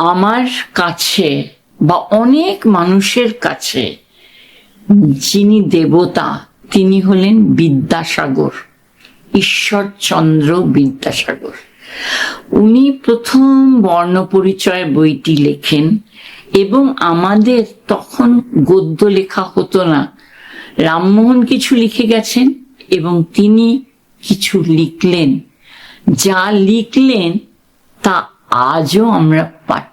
আমার কাছে বা অনেক মানুষের কাছে যিনি দেবতা, তিনি হলেন বিদ্যাসাগর, ঈশ্বরচন্দ্র বিদ্যাসাগর। উনি প্রথম বর্ণপরিচয় বইটি লেখেন এবং আমাদের তখন গদ্য লেখা হতো না। রামমোহন কিছু লিখে গেছেন এবং তিনি কিছু লিখলেন। যা লিখলেন তা আজও আমরা পাঠ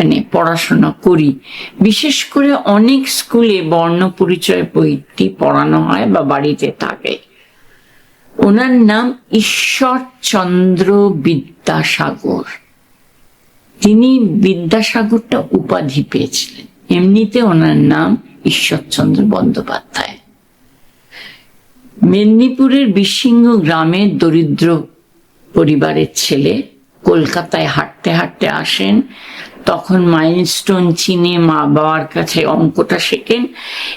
মানে পড়াশোনা করি। বিশেষ করে অনেক স্কুলে বর্ণ পরিচয় বইটি পড়ানো হয় বা বাড়িতে থাকে। ওনার নাম ঈশ্বরচন্দ্র বিদ্যাসাগর। তিনি বিদ্যাসাগরটা উপাধি পেয়েছিলেন। এমনিতে ওনার নাম ঈশ্বরচন্দ্র বন্দ্যোপাধ্যায়। মেদিনীপুরের বিসিংহ গ্রামের দরিদ্র পরিবারের ছেলে কলকাতায় হাঁটতে হাঁটতে আসেন, তখন মাইলস্টোন চিনে মা বাবার কাছে অঙ্কটা শেখেন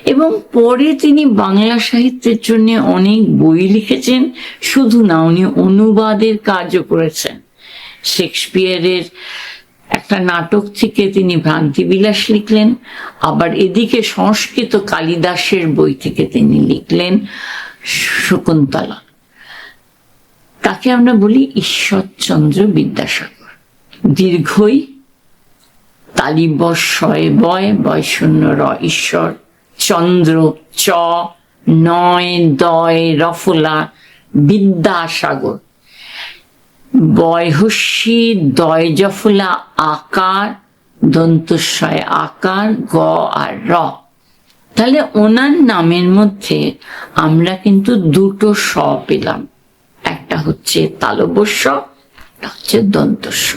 এবং পরে তিনি বাংলা সাহিত্যের জন্য অনেক বই লিখেছেন, শুধু না, উনি অনুবাদের কাজও করেছেন। শেক্সপিয়ারের একটা নাটক থেকে তিনি ভ্রান্তিবিলাস লিখলেন, আবার এদিকে সংস্কৃত কালিদাসের বই থেকে তিনি লিখলেন শকুন্তলা। তাকে আমরা বলি ঈশ্বরচন্দ্র বিদ্যাসাগর। দীর্ঘই তালিবস্বয় বয় বয় শূন্য র ঈশ্বর, চন্দ্র চ, নয় দয় রফলা বিদ্যাসাগর। বয়হস্যি দয় জফলা আকার, দন্তস্বয় আকার, গ আর র। তাহলে ওনার নামের মধ্যে আমরা কিন্তু দুটো স পেলাম। একটা হচ্ছে তালবস্য একটা হচ্ছে দন্তস্ব